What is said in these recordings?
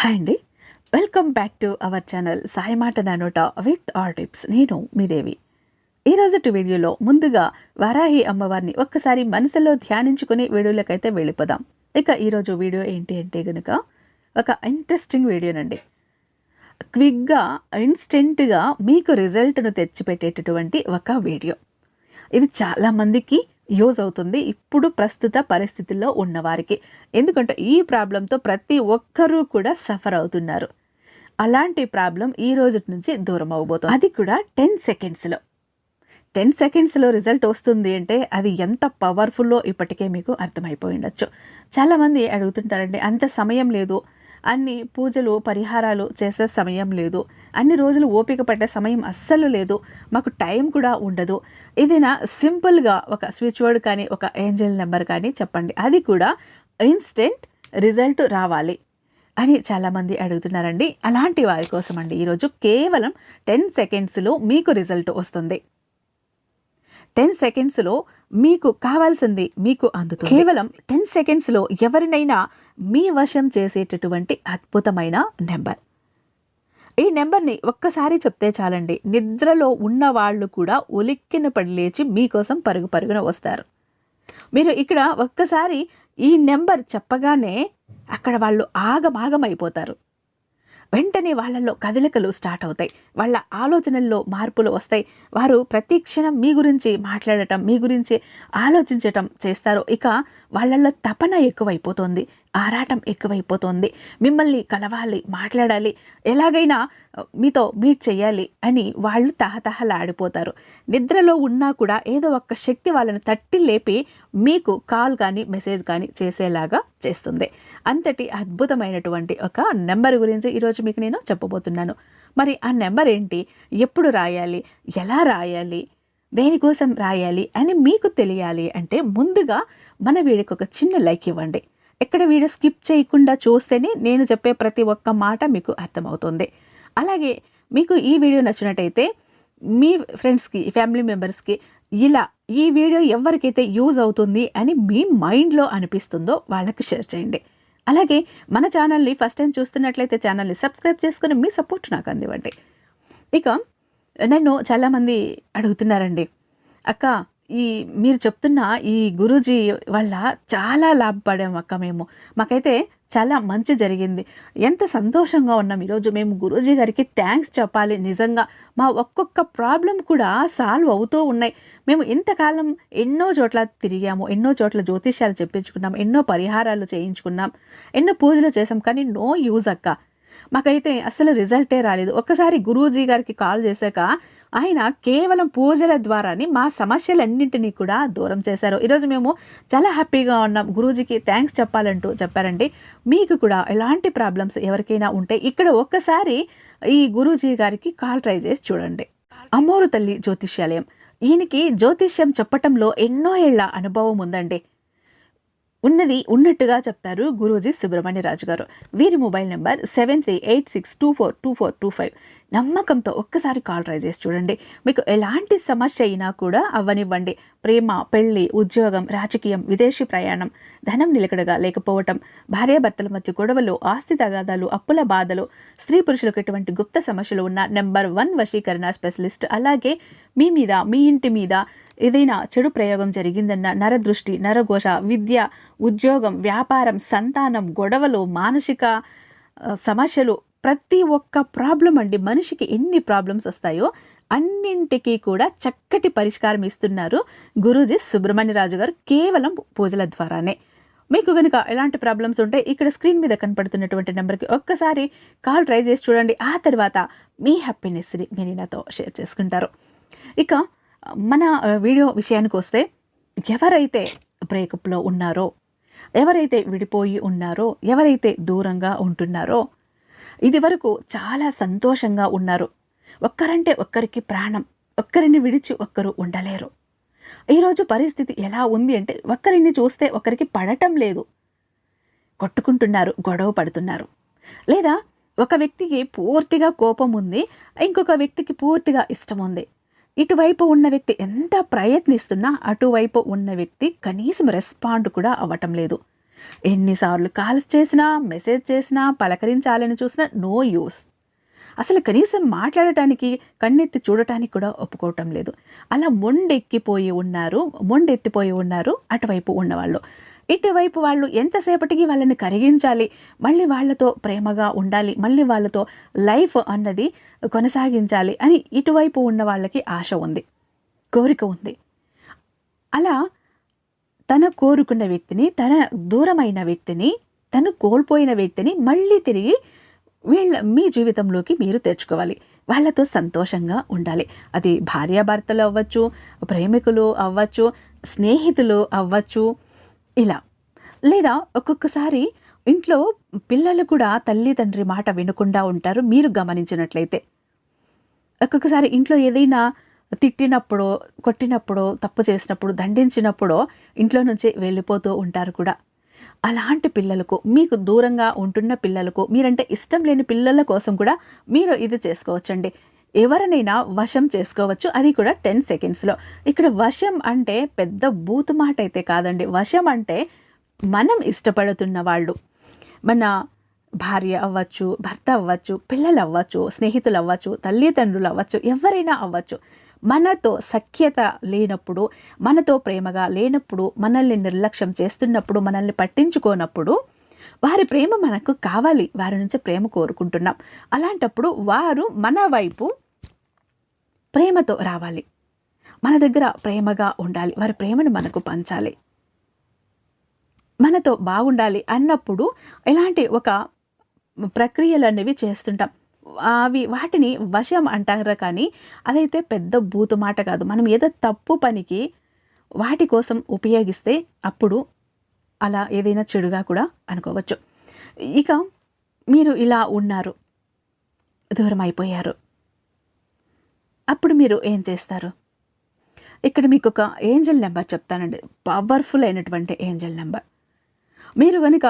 Hi అండి. Welcome back to our channel Sai మాట నానోట విత్ ఆర్ టిప్స్ నేను మీ దేవి. ఈరోజు వీడియోలో ముందుగా వారాహి అమ్మవారిని ఒక్కసారి మనసులో ధ్యానించుకుని వీడియోలకైతే వెళ్ళిపోదాం. ఇక ఈరోజు వీడియో ఏంటి అంటే కనుక ఒక ఇంట్రెస్టింగ్ వీడియోనండి క్విక్గా ఇన్స్టెంట్గా మీకు రిజల్ట్ను తెచ్చిపెట్టేటటువంటి ఒక వీడియో ఇది చాలామందికి యూజ్ అవుతుంది ఇప్పుడు ప్రస్తుత పరిస్థితుల్లో ఉన్నవారికి. ఎందుకంటే ఈ ప్రాబ్లంతో ప్రతి ఒక్కరూ కూడా సఫర్ అవుతున్నారు. అలాంటి ప్రాబ్లం ఈ రోజు నుంచి దూరం అవబోతుంది. అది కూడా టెన్ సెకండ్స్లో. టెన్ సెకండ్స్లో రిజల్ట్ వస్తుంది అంటే అది ఎంత పవర్ఫుల్లో ఇప్పటికే మీకు అర్థమైపోయి ఉండొచ్చు. చాలామంది అడుగుతుంటారండి అంత సమయం లేదు. అన్ని పూజలు పరిహారాలు చేసే సమయం లేదు. అన్ని రోజులు ఓపిక పట్టే సమయం అస్సలు లేదు. మాకు టైం కూడా ఉండదు. ఏదైనా సింపుల్గా ఒక స్విచ్ వర్డ్ కానీ ఒక ఏంజల్ నెంబర్ కానీ చెప్పండి. అది కూడా ఇన్స్టెంట్ రిజల్ట్ రావాలి అని చాలామంది అడుగుతున్నారండి. అలాంటి వారి కోసం అండి ఈరోజు కేవలం టెన్ సెకండ్స్లో మీకు రిజల్ట్ వస్తుంది. టెన్ సెకండ్స్లో మీకు కావాల్సింది మీకు అందుతుంది. కేవలం టెన్ సెకండ్స్లో ఎవరినైనా మీ వశం చేసేటటువంటి అద్భుతమైన నెంబర్. ఈ నెంబర్ని ఒక్కసారి చెప్తే చాలండి నిద్రలో ఉన్న వాళ్ళు కూడా ఉలిక్కిన పడి లేచి మీకోసం పరుగు పరుగున వస్తారు. మీరు ఇక్కడ ఒక్కసారి ఈ నెంబర్ చెప్పగానే అక్కడ వాళ్ళు ఆగమాగమైపోతారు. వెంటనే వాళ్ళల్లో కదలికలు స్టార్ట్ అవుతాయి. వాళ్ళ ఆలోచనల్లో మార్పులు వస్తాయి. వారు ప్రతి క్షణం మీ గురించి మాట్లాడటం మీ గురించి ఆలోచించటం చేస్తారు. ఇక వాళ్ళల్లో తపన ఎక్కువైపోతుంది. ఆరాటం ఎక్కువైపోతుంది. మిమ్మల్ని కలవాలి మాట్లాడాలి ఎలాగైనా మీతో మీట్ చేయాలి అని వాళ్ళు తహతహలాడిపోతారు. నిద్రలో ఉన్నా కూడా ఏదో ఒక శక్తి వాళ్ళని తట్టి లేపి మీకు కాల్ కానీ మెసేజ్ కానీ చేసేలాగా చేస్తుంది. అంతటి అద్భుతమైనటువంటి ఒక నెంబర్ గురించి ఈరోజు మీకు నేను చెప్పబోతున్నాను. మరి ఆ నెంబర్ ఏంటి? ఎప్పుడు రాయాలి? ఎలా రాయాలి? దేనికోసం రాయాలి? అని మీకు తెలియాలి అంటే ముందుగా మన వీడికి ఒక చిన్న లైక్ ఇవ్వండి. ఎక్కడ వీడియో స్కిప్ చేయకుండా చూస్తేనే నేను చెప్పే ప్రతి ఒక్క మాట మీకు అర్థమవుతుంది. అలాగే మీకు ఈ వీడియో నచ్చినట్టయితే మీ ఫ్రెండ్స్కి ఫ్యామిలీ మెంబర్స్కి ఇలా ఈ వీడియో ఎవరికైతే యూజ్ అవుతుంది అని మీ మైండ్లో అనిపిస్తుందో వాళ్ళకి షేర్ చేయండి. అలాగే మన ఛానల్ని ఫస్ట్ టైం చూస్తున్నట్లయితే ఛానల్ని సబ్స్క్రైబ్ చేసుకుని మీ సపోర్ట్ నాకు అందివ్వండి. ఇక నన్ను చాలామంది అడుగుతున్నారండి. అక్క ఈ మీరు చెప్తున్న ఈ గురూజీ వల్ల చాలా లాభపడాము అక్క మేము. మాకైతే చాలా మంచి జరిగింది. ఎంత సంతోషంగా ఉన్నాం ఈరోజు మేము గురూజీ గారికి థ్యాంక్స్ చెప్పాలి నిజంగా. మా ఒక్కొక్క ప్రాబ్లం కూడా సాల్వ్ అవుతూ ఉన్నాయి. మేము ఇంతకాలం ఎన్నో చోట్ల తిరిగాము ఎన్నో చోట్ల జ్యోతిష్యాలు చెప్పించుకున్నాం ఎన్నో పరిహారాలు చేయించుకున్నాం ఎన్నో పూజలు చేసాం కానీ నో యూజ్ అక్క. మాకైతే అసలు రిజల్టే రాలేదు. ఒక్కసారి గురూజీ గారికి కాల్ చేశాక ఆయన కేవలం పూజల ద్వారానే మా సమస్యలన్నింటినీ కూడా దూరం చేశారు. ఈరోజు మేము చాలా హ్యాపీగా ఉన్నాం. గురూజీకి థ్యాంక్స్ చెప్పాలంటూ చెప్పారండి. మీకు కూడా ఎలాంటి ప్రాబ్లమ్స్ ఎవరికైనా ఉంటే ఇక్కడ ఒక్కసారి ఈ గురూజీ గారికి కాల్ ట్రై చేసి చూడండి. అమ్మోరు తల్లి జ్యోతిష్యాలయం. ఈయనకి జ్యోతిష్యం చెప్పటంలో ఎన్నో ఏళ్ళ అనుభవం ఉందండి. ఉన్నది ఉన్నట్టుగా చెప్తారు గురూజీ సుబ్రహ్మణ్యరాజు గారు. వీరి mobile number seven three eight six two four two four two five. నమ్మకంతో ఒక్కసారి కాల్ ట్రై చేసి చూడండి. మీకు ఎలాంటి సమస్య అయినా కూడా అవ్వనివ్వండి. ప్రేమ పెళ్ళి ఉద్యోగం రాజకీయం విదేశీ ప్రయాణం ధనం నిలకడగా లేకపోవటం భార్యాభర్తల మధ్య గొడవలు ఆస్తి తగాదాలు అప్పుల బాధలు స్త్రీ పురుషులకు ఎటువంటి గుప్త సమస్యలు ఉన్న నెంబర్ వన్ వశీకరణ స్పెషలిస్ట్. అలాగే మీ మీద మీ ఇంటి మీద ఏదైనా చెడు ప్రయోగం జరిగిందన్న నరదృష్టి నరఘోష విద్య ఉద్యోగం వ్యాపారం సంతానం గొడవలు మానసిక సమస్యలు ప్రతి ఒక్క ప్రాబ్లం అండి మనిషికి ఎన్ని ప్రాబ్లమ్స్ వస్తాయో అన్నింటికీ కూడా చక్కటి పరిష్కారం ఇస్తున్నారు గురూజీ సుబ్రహ్మణ్యరాజు గారు కేవలం పూజల ద్వారానే. మీకు కనుక ఎలాంటి ప్రాబ్లమ్స్ ఉంటే ఇక్కడ స్క్రీన్ మీద కనపడుతున్నటువంటి నెంబర్కి ఒక్కసారి కాల్ ట్రై చేసి చూడండి. ఆ తర్వాత మీ హ్యాపీనెస్ని మీరు నాతో షేర్ చేసుకుంటారు. ఇక మన వీడియో విషయానికి వస్తే ఎవరైతే బ్రేకప్లో ఉన్నారో ఎవరైతే విడిపోయి ఉన్నారో ఎవరైతే దూరంగా ఉంటున్నారో ఇది వరకు చాలా సంతోషంగా ఉన్నారు. ఒక్కరంటే ఒక్కరికి ప్రాణం ఒక్కరిని విడిచి ఒక్కరు ఉండలేరు. ఈరోజు పరిస్థితి ఎలా ఉంది అంటే ఒక్కరిని చూస్తే ఒకరికి పడటం లేదు. కొట్టుకుంటున్నారు గొడవ పడుతున్నారు. లేదా ఒక వ్యక్తికి పూర్తిగా కోపం ఉంది ఇంకొక వ్యక్తికి పూర్తిగా ఇష్టం ఉంది. ఇటువైపు ఉన్న వ్యక్తి ఎంత ప్రయత్నిస్తున్నా అటువైపు ఉన్న వ్యక్తి కనీసం రెస్పాండ్ కూడా అవ్వటం లేదు. ఎన్నిసార్లు కాల్స్ చేసినా మెసేజ్ చేసినా పలకరించాలని చూసినా నో యూస్. అసలు కనీసం మాట్లాడటానికి కన్నెత్తి చూడటానికి కూడా ఒప్పుకోవటం లేదు. అలా మొండెక్కిపోయి ఉన్నారు మొండెత్తిపోయి ఉన్నారు అటువైపు ఉన్నవాళ్ళు. ఇటువైపు వాళ్ళు ఎంతసేపటికి వాళ్ళని కరిగించాలి మళ్ళీ వాళ్ళతో ప్రేమగా ఉండాలి మళ్ళీ వాళ్ళతో లైఫ్ అన్నది కొనసాగించాలి అని ఇటువైపు ఉన్న వాళ్ళకి ఆశ ఉంది కోరిక ఉంది. అలా తన కోరుకున్న వ్యక్తిని తన దూరమైన వ్యక్తిని తను కోల్పోయిన వ్యక్తిని మళ్ళీ తిరిగి వీళ్ళ మీ జీవితంలోకి మీరు తెచ్చుకోవాలి. వాళ్ళతో సంతోషంగా ఉండాలి. అది భార్యాభర్తలు అవ్వచ్చు ప్రేమికులు అవ్వచ్చు స్నేహితులు అవ్వచ్చు ఇలా. లేదా ఒక్కొక్కసారి ఇంట్లో పిల్లలు కూడా తల్లిదండ్రి మాట వినకుండా ఉంటారు మీరు గమనించినట్లయితే. ఒక్కొక్కసారి ఇంట్లో ఏదైనా తిట్టినప్పుడు కొట్టినప్పుడు తప్పు చేసినప్పుడు దండించినప్పుడు ఇంట్లో నుంచి వెళ్ళిపోతూ ఉంటారు కూడా. అలాంటి పిల్లలకు మీకు దూరంగా ఉంటున్న పిల్లలకు మీరంటే ఇష్టం లేని పిల్లల కోసం కూడా మీరు ఇది చేసుకోవచ్చండి. ఎవరినైనా వశం చేసుకోవచ్చు. అది కూడా టెన్ సెకండ్స్లో ఇక్కడ వశం అంటే పెద్ద బూతు మాట అయితే కాదండి. వశం అంటే మనం ఇష్టపడుతున్న వాళ్ళు. మన భార్య అవ్వచ్చు భర్త అవ్వచ్చు పిల్లలు అవ్వచ్చు స్నేహితులు అవ్వచ్చు తల్లిదండ్రులు అవ్వచ్చు ఎవరైనా అవ్వచ్చు. మనతో సఖ్యత లేనప్పుడు మనతో ప్రేమగా లేనప్పుడు మనల్ని నిర్లక్ష్యం చేస్తున్నప్పుడు మనల్ని పట్టించుకోనప్పుడు వారి ప్రేమ మనకు కావాలి వారి నుంచి ప్రేమ కోరుకుంటున్నాం. అలాంటప్పుడు వారు మన వైపు ప్రేమతో రావాలి. మన దగ్గర ప్రేమగా ఉండాలి వారి ప్రేమను మనకు పంచాలి. మనతో బాగుండాలి అన్నప్పుడు ఇలాంటి ఒక ప్రక్రియలు అనేవి చేస్తుంటాం. అవి వాటిని వశం అంటారు కానీ అదైతే పెద్ద బూతు మాట కాదు. మనం ఏదో తప్పు పనికి వాటి కోసం ఉపయోగిస్తే అప్పుడు అలా ఏదైనా చెడుగా కూడా అనుకోవచ్చు. ఇక మీరు ఇలా ఉన్నారు. దూరం అయిపోయారు అప్పుడు మీరు ఏం చేస్తారు? ఇక్కడ మీకు ఒక ఏంజల్ నెంబర్ చెప్తానండి. పవర్ఫుల్ అయినటువంటి ఏంజల్ నెంబర్. మీరు కనుక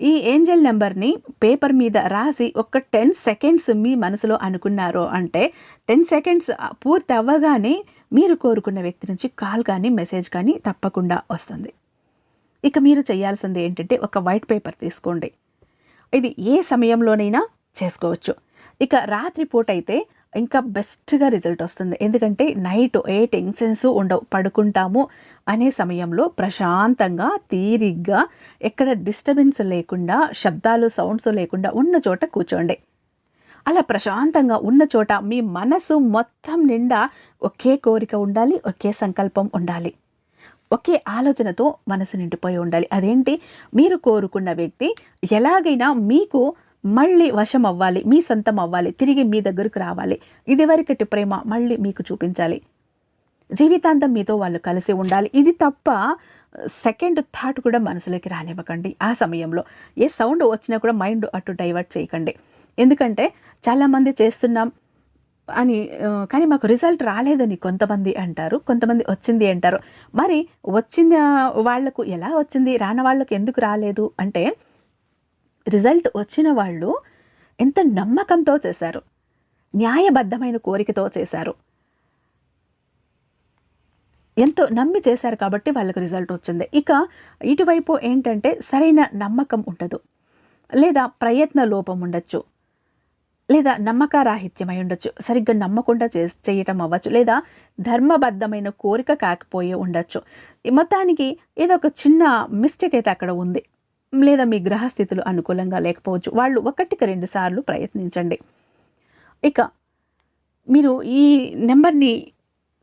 ఈ ఏంజల్ నెంబర్ని పేపర్ మీద రాసి ఒక టెన్ సెకండ్స్ మీ మనసులో అనుకున్నారు అంటే టెన్ సెకండ్స్ పూర్తి అవ్వగానే మీరు కోరుకున్న వ్యక్తి నుంచి కాల్ కానీ మెసేజ్ కానీ తప్పకుండా వస్తుంది. ఇక మీరు చేయాల్సింది ఏంటంటే ఒక వైట్ పేపర్ తీసుకోండి. ఇది ఏ సమయంలోనైనా చేసుకోవచ్చు. ఇక రాత్రిపూట అయితే ఇంకా బెస్ట్గా రిజల్ట్ వస్తుంది. ఎందుకంటే నైట్ ఏ టెన్షన్స్ ఉండవు. పడుకుంటాము అనే సమయంలో ప్రశాంతంగా తీరిగ్గా ఎక్కడ డిస్టర్బెన్స్ లేకుండా శబ్దాలు సౌండ్స్ లేకుండా ఉన్న చోట కూర్చోండి. అలా ప్రశాంతంగా ఉన్న చోట మీ మనసు మొత్తం నిండా ఒకే కోరిక ఉండాలి ఒకే సంకల్పం ఉండాలి. ఒకే ఆలోచనతో మనసు నిండిపోయి ఉండాలి. అదేంటి? మీరు కోరుకున్న వ్యక్తి ఎలాగైనా మీకు మళ్ళీ వశం అవ్వాలి మీ సొంతం అవ్వాలి తిరిగి మీ దగ్గరకు రావాలి. ఇదివరకటి ప్రేమ మళ్ళీ మీకు చూపించాలి. జీవితాంతం మీతో వాళ్ళు కలిసి ఉండాలి. ఇది తప్ప సెకండ్ థాట్ కూడా మనసులోకి రానివ్వకండి ఆ సమయంలో. ఏ సౌండ్ వచ్చినా కూడా మైండ్ అటు డైవర్ట్ చేయకండి. ఎందుకంటే చాలామంది చేస్తున్నాం అని కానీ మాకు రిజల్ట్ రాలేదని కొంతమంది అంటారు కొంతమంది వచ్చింది అంటారు. మరి వచ్చిన వాళ్ళకు ఎలా వచ్చింది రాని వాళ్ళకు ఎందుకు రాలేదు అంటే రిజల్ట్ వచ్చిన వాళ్ళు ఎంత నమ్మకంతో చేశారు న్యాయబద్ధమైన కోరికతో చేశారు. ఎంతో నమ్మి చేశారు కాబట్టి వాళ్ళకు రిజల్ట్ వచ్చింది. ఇక ఇటువైపు ఏంటంటే సరైన నమ్మకం ఉండదు లేదా ప్రయత్న లోపం ఉండొచ్చు. లేదా నమ్మకారాహిత్యమై ఉండొచ్చు. సరిగ్గా నమ్మకుండా చే చేయటం అవ్వచ్చు లేదా ధర్మబద్ధమైన కోరిక కాకపోయి ఉండొచ్చు. మొత్తానికి ఏదో ఒక చిన్న మిస్టేక్ అయితే అక్కడ ఉంది. లేదా మీ గ్రహస్థితులు అనుకూలంగా లేకపోవచ్చు. వాళ్ళు ఒకటికి రెండు సార్లు ప్రయత్నించండి. ఇక మీరు ఈ నెంబర్ని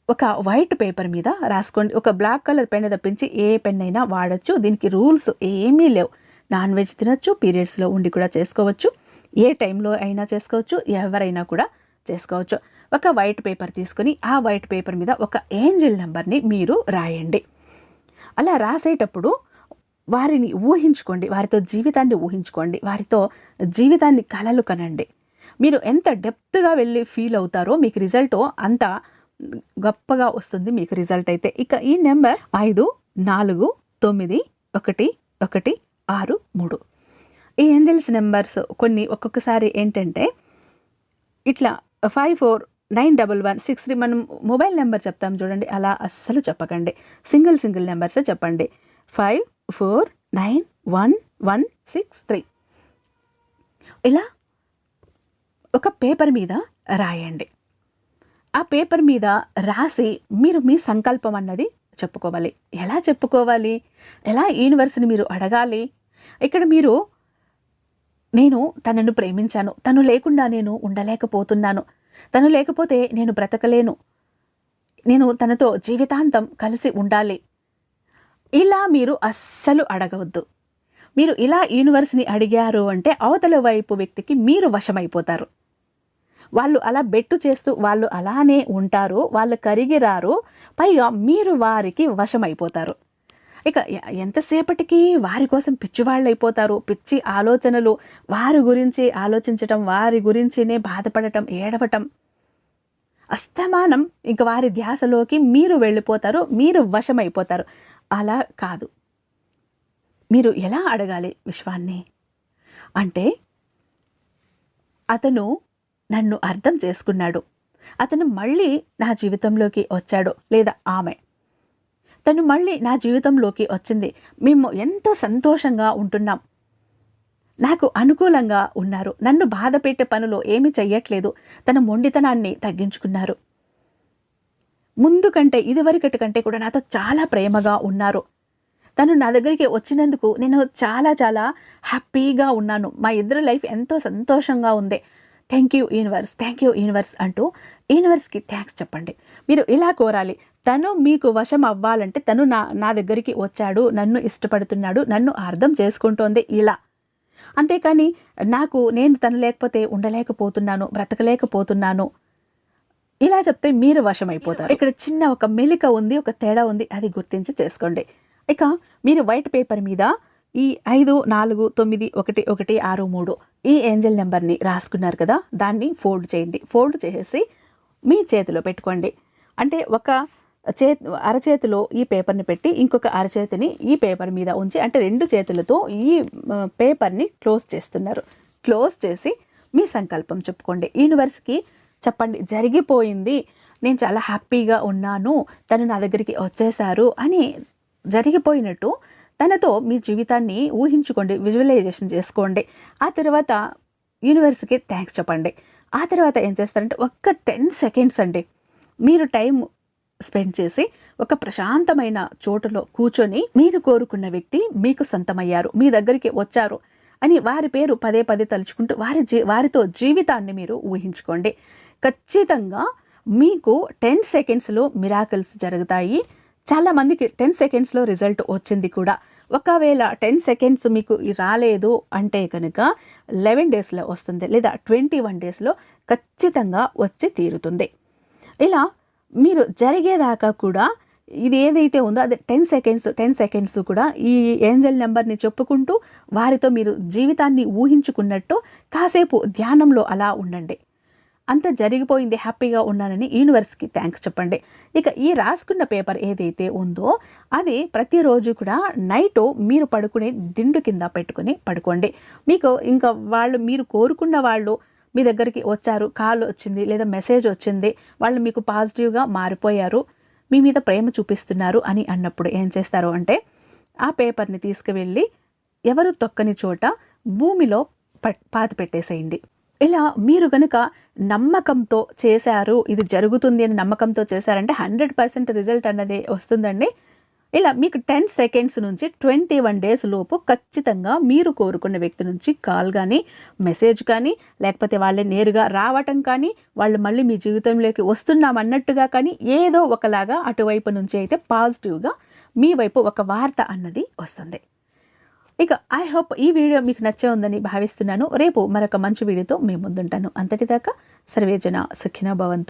ఒక వైట్ పేపర్ మీద రాసుకోండి. ఒక బ్లాక్ కలర్ పెన్ తప్పించి ఏ పెన్ అయినా వాడచ్చు. దీనికి రూల్స్ ఏమీ లేవు. నాన్ వెజ్ తినచ్చు పీరియడ్స్లో ఉండి కూడా చేసుకోవచ్చు. ఏ టైంలో అయినా చేసుకోవచ్చు ఎవరైనా కూడా చేసుకోవచ్చు. ఒక వైట్ పేపర్ తీసుకొని ఆ వైట్ పేపర్ మీద ఒక ఏంజిల్ నెంబర్ని మీరు రాయండి. అలా రాసేటప్పుడు వారిని ఊహించుకోండి వారితో జీవితాన్ని ఊహించుకోండి వారితో జీవితాన్ని కలలు కనండి. మీరు ఎంత డెప్త్గా వెళ్ళి ఫీల్ అవుతారో మీకు రిజల్ట్ అంత గొప్పగా వస్తుంది మీకు రిజల్ట్ అయితే. ఇక ఈ నెంబర్ ఐదు నాలుగు తొమ్మిది ఒకటి ఒకటి ఆరు మూడు. ఈ ఏంజల్స్ నెంబర్స్ కొన్ని ఒక్కొక్కసారి ఏంటంటే ఇట్లా five four nine double one six three మనం మొబైల్ నెంబర్ చెప్తాం చూడండి అలా అస్సలు చెప్పకండి. సింగిల్ సింగిల్ నెంబర్సే చెప్పండి. Five four nine one one six three. ఇలా ఒక పేపర్ మీద రాయండి. ఆ పేపర్ మీద రాసి మీరు మీ సంకల్పం అన్నది చెప్పుకోవాలి. ఎలా చెప్పుకోవాలి? ఎలా యూనివర్స్ని మీరు అడగాలి? ఇక్కడ మీరు నేను తనను ప్రేమించాను. తను లేకుండా నేను ఉండలేకపోతున్నాను. తను లేకపోతే నేను బ్రతకలేను. నేను తనతో జీవితాంతం కలిసి ఉండాలి. ఇలా మీరు అస్సలు అడగవద్దు. మీరు ఇలా యూనివర్స్ని అడిగారు అంటే అవతల వైపు వ్యక్తికి మీరు వశమైపోతారు. వాళ్ళు అలా బెట్టు చేస్తూ వాళ్ళు అలానే ఉంటారు వాళ్ళు కరిగిరారు పైగా మీరు వారికి వశమైపోతారు. ఇక ఎంతసేపటికి వారి కోసం పిచ్చివాళ్ళు అయిపోతారు పిచ్చి ఆలోచనలు. వారి గురించి ఆలోచించటం వారి గురించినే బాధపడటం ఏడవటం. అస్తమానం. ఇంక వారి ధ్యాసలోకి మీరు వెళ్ళిపోతారు మీరు వశమైపోతారు. అలా కాదు. మీరు ఎలా అడగాలి విశ్వాన్ని? అంటే అతను నన్ను అర్థం చేసుకున్నాడు. అతను మళ్ళీ నా జీవితంలోకి వచ్చాడు. లేదా ఆమె. తను మళ్ళీ నా జీవితంలోకి వచ్చింది. మేము ఎంతో సంతోషంగా ఉంటున్నాం. నాకు అనుకూలంగా ఉన్నారు. నన్ను బాధ పెట్టే పనులు ఏమీ చెయ్యట్లేదు. తన మొండితనాన్ని తగ్గించుకున్నారు. ముందు కంటే ఇదివరకటి కంటే కూడా నాతో చాలా ప్రేమగా ఉన్నారు. తను నా దగ్గరికి వచ్చినందుకు నేను చాలా చాలా హ్యాపీగా ఉన్నాను. మా ఇద్దరు లైఫ్ ఎంతో సంతోషంగా ఉంది. Thank you universe thank you universe అంటూ యూనివర్స్కి థ్యాంక్స్ చెప్పండి. మీరు ఇలా కోరాలి. తను మీకు వశం అవ్వాలంటే తను నా నా దగ్గరికి వచ్చాడు నన్ను ఇష్టపడుతున్నాడు నన్ను అర్థం చేసుకుంటోంది ఇలా. అంతేకాని నాకు నేను తను లేకపోతే ఉండలేకపోతున్నాను బ్రతకలేకపోతున్నాను. ఇలా చెప్తే మీరు వశమైపోతారు. ఇక్కడ చిన్న ఒక మెలిక ఉంది ఒక తేడా ఉంది అది గుర్తించి చేసుకోండి. ఇక మీరు వైట్ పేపర్ మీద ఈ ఐదు నాలుగు తొమ్మిది ఒకటి ఒకటి ఆరు మూడు ఈ ఏంజల్ నెంబర్ని రాసుకున్నారు కదా దాన్ని ఫోల్డ్ చేయండి. ఫోల్డ్ చేసేసి మీ చేతిలో పెట్టుకోండి. అంటే ఒక చే అరచేతిలో ఈ పేపర్ని పెట్టి ఇంకొక అరచేతిని ఈ పేపర్ మీద ఉంచి అంటే రెండు చేతులతో ఈ పేపర్ని క్లోజ్ చేస్తున్నారు. క్లోజ్ చేసి మీ సంకల్పం చెప్పుకోండి. యూనివర్స్కి చెప్పండి జరిగిపోయింది. నేను చాలా హ్యాపీగా ఉన్నాను. తను నా దగ్గరికి వచ్చేసారు అని జరిగిపోయినట్టు తనతో మీ జీవితాన్ని ఊహించుకోండి విజువలైజేషన్ చేసుకోండి. ఆ తర్వాత యూనివర్స్కి థ్యాంక్స్ చెప్పండి. ఆ తర్వాత ఏం చేస్తారంటే ఒక్క టెన్ సెకండ్స్ అండి. మీరు టైం స్పెండ్ చేసి ఒక ప్రశాంతమైన చోటులో కూర్చొని మీరు కోరుకున్న వ్యక్తి మీకు సొంతమయ్యారు మీ దగ్గరికి వచ్చారు అని వారి పేరు పదే పదే తలుచుకుంటూ వారి జీ వారితో జీవితాన్ని మీరు ఊహించుకోండి. ఖచ్చితంగా మీకు టెన్ సెకండ్స్లో మిరాకిల్స్ జరుగుతాయి. చాలామందికి టెన్ సెకండ్స్లో రిజల్ట్ వచ్చింది కూడా. ఒకవేళ టెన్ సెకండ్స్ మీకు రాలేదు అంటే కనుక లెవెన్ డేస్లో వస్తుంది లేదా ట్వంటీ వన్ డేస్లో ఖచ్చితంగా వచ్చి తీరుతుంది. ఇలా మీరు జరిగేదాకా కూడా ఇది ఏదైతే ఉందో అది టెన్ సెకండ్స్ టెన్ సెకండ్స్ కూడా ఈ ఏంజల్ నెంబర్ని చెప్పుకుంటూ వారితో మీరు జీవితాన్ని ఊహించుకున్నట్టు కాసేపు ధ్యానంలో అలా ఉండండి. అంత జరిగిపోయింది హ్యాపీగా ఉన్నానని యూనివర్స్కి థ్యాంక్స్ చెప్పండి. ఇక ఈ రాసుకున్న పేపర్ ఏదైతే ఉందో అది ప్రతిరోజు కూడా నైట్ మీరు పడుకునే దిండు కింద పెట్టుకుని పడుకోండి. మీకు ఇంకా వాళ్ళు మీరు కోరుకున్న వాళ్ళు మీ దగ్గరికి వచ్చారు కాల్ వచ్చింది లేదా మెసేజ్ వచ్చింది వాళ్ళు మీకు పాజిటివ్గా మారిపోయారు మీ మీద ప్రేమ చూపిస్తున్నారు అని అన్నప్పుడు ఏం చేస్తారు అంటే ఆ పేపర్ని తీసుకువెళ్ళి ఎవరు తొక్కని చోట భూమిలో పట్ పాతి పెట్టేసేయండి. ఇలా మీరు కనుక నమ్మకంతో చేశారు ఇది జరుగుతుంది అని నమ్మకంతో చేశారంటే హండ్రెడ్ పర్సెంట్ రిజల్ట్ అన్నది వస్తుందండి. ఇలా మీకు టెన్ సెకండ్స్ నుంచి ట్వంటీ వన్ డేస్ లోపు ఖచ్చితంగా మీరు కోరుకున్న వ్యక్తి నుంచి కాల్ కానీ మెసేజ్ కానీ లేకపోతే వాళ్ళే నేరుగా రావటం కానీ వాళ్ళు మళ్ళీ మీ జీవితంలోకి వస్తున్నాం అన్నట్టుగా కానీ ఏదో ఒకలాగా అటువైపు నుంచి అయితే పాజిటివ్గా మీ వైపు ఒక వార్త అన్నది వస్తుంది. ఇక ఐ హోప్ ఈ వీడియో మీకు నచ్చే ఉందని భావిస్తున్నాను. రేపు మరొక మంచి వీడియోతో మీ ముందుంటాను. అంతటిదాకా సర్వేజన సుఖిన భవంతు.